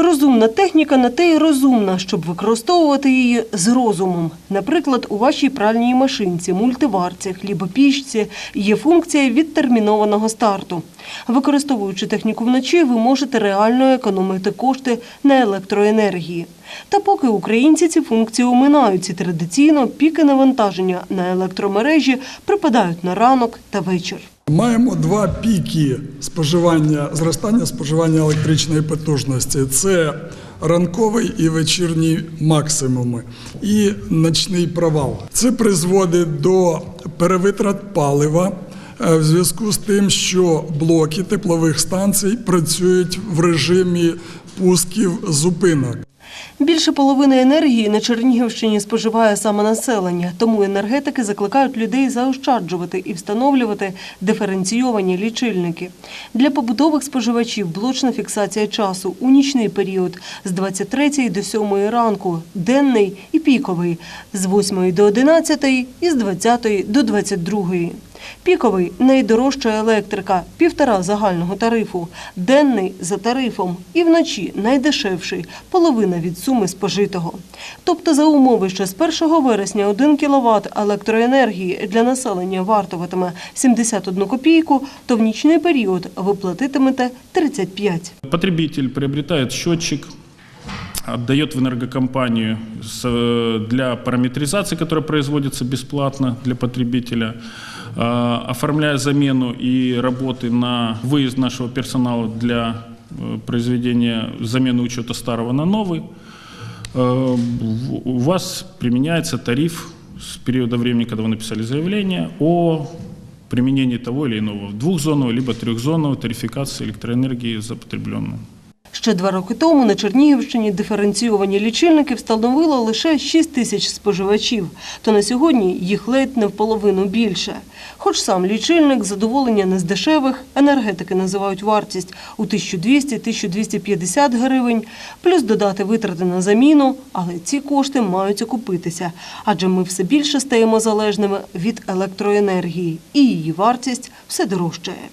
Розумна техніка на те й розумна, щоб використовувати її з розумом. Наприклад, у вашій пральній машинці, мультиварці, хлібопічці є функція відтермінованого старту. Використовуючи техніку вночі, ви можете реально економити кошти на електроенергії. Та поки українці ці функції оминаються, традиційно піки навантаження на електромережі припадають на ранок та вечір. Маємо два піки споживання, зростання споживання електричної потужності. Це ранковий і вечірній максимуми і ночний провал. Це призводить до перевитрат палива е, в зв'язку з тим, що блоки теплових станцій працюють в режимі пусків зупинок. Більше половини енергії на Чернігівщині споживає саме населення, тому енергетики закликають людей заощаджувати і встановлювати диференційовані лічильники. Для побутових споживачів блочна фіксація часу у нічний період з 23 до 7 ранку, денний і піковий з 8 до 11 і з 20 до 22. Піковий найдорожча електрика півтора загального тарифу, денний за тарифом і вночі найдешевший половина від суми спожитого. Тобто за умови, що з 1 вересня 1 кВт електроенергії для населення вартуватиме 71 копійку, то в нічний період ви платитимете 35. Потребитель приобретает счетчик, отдает в энергокомпанию э, для параметризации, которая производится бесплатно для потребителя, э, оформляя замену и работы на выезд нашего персонала для э, произведения замены учета старого на новый. У вас применяется тариф с периода времени, когда вы написали заявление, о применении того или иного двухзонного либо трехзонного тарификации электроэнергии за потребленную. Ще два роки тому на Чернігівщині диференційовані лічильники встановило лише 6 тисяч споживачів, то на сьогодні їх ледь не в половину більше. Хоч сам лічильник задоволення не з дешевих, енергетики називають вартість у 1200-1250 гривень, плюс додати витрати на заміну, але ці кошти мають окупитися, адже ми все більше стаємо залежними від електроенергії, і її вартість все дорожчає.